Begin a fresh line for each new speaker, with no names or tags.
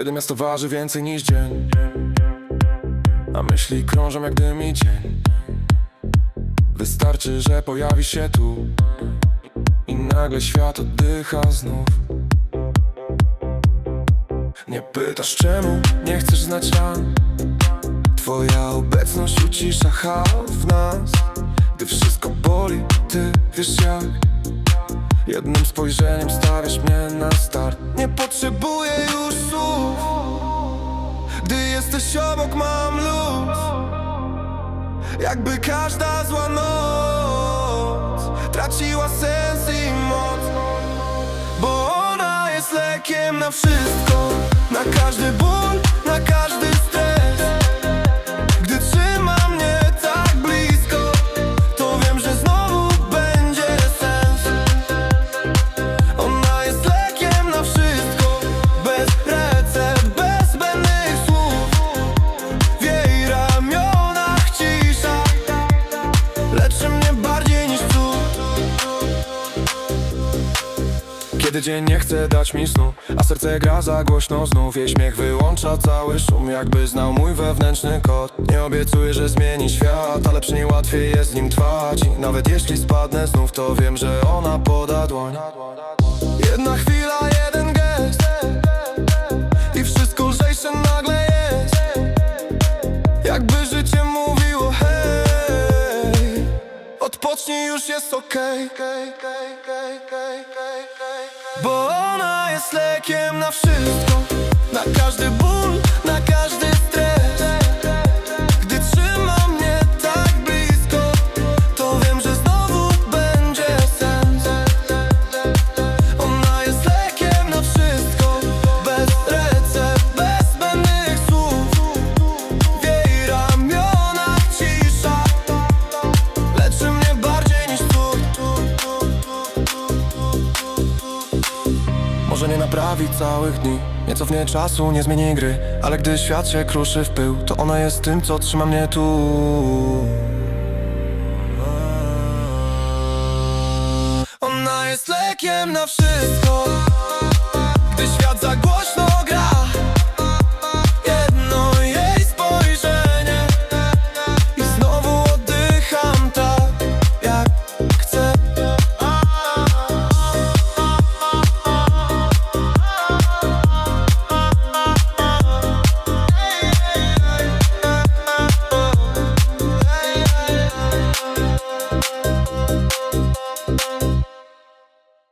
Kiedy miasto waży więcej niż dzień A myśli krążą jak dym i cień. Wystarczy, że pojawi się tu I nagle świat oddycha znów. Nie pytasz czemu, nie chcesz znać ran? Twoja obecność ucisza hał w nas. Gdy wszystko boli, ty wiesz jak. Jednym spojrzeniem stawiasz mnie na start. Nie potrzebuję Jesteś obok mam luz. Jakby każda zła noc Traciła sens i moc. Bo ona jest lekiem na wszystko Na Kiedy dzień nie chce dać mi snu A serce gra za głośno znów Jej śmiech wyłącza cały szum. Jakby znał mój wewnętrzny kod. Nie obiecuję, że zmieni świat Ale przy niej łatwiej jest z nim trwać. I nawet jeśli spadnę znów To wiem, że ona poda dłoń. Jedna chwila, jeden gest. I wszystko lżejsze nagle jest. Jakby życie mówiło hej Odpocznij, już jest okej Bo ona jest lekiem na wszystko Może nie naprawi całych dni. Nie cofnie czasu, nie zmieni gry Ale gdy świat się kruszy w pył To ona jest tym, co trzyma mnie tu. Ona jest lekiem na wszystko. Gdy świat zagłosza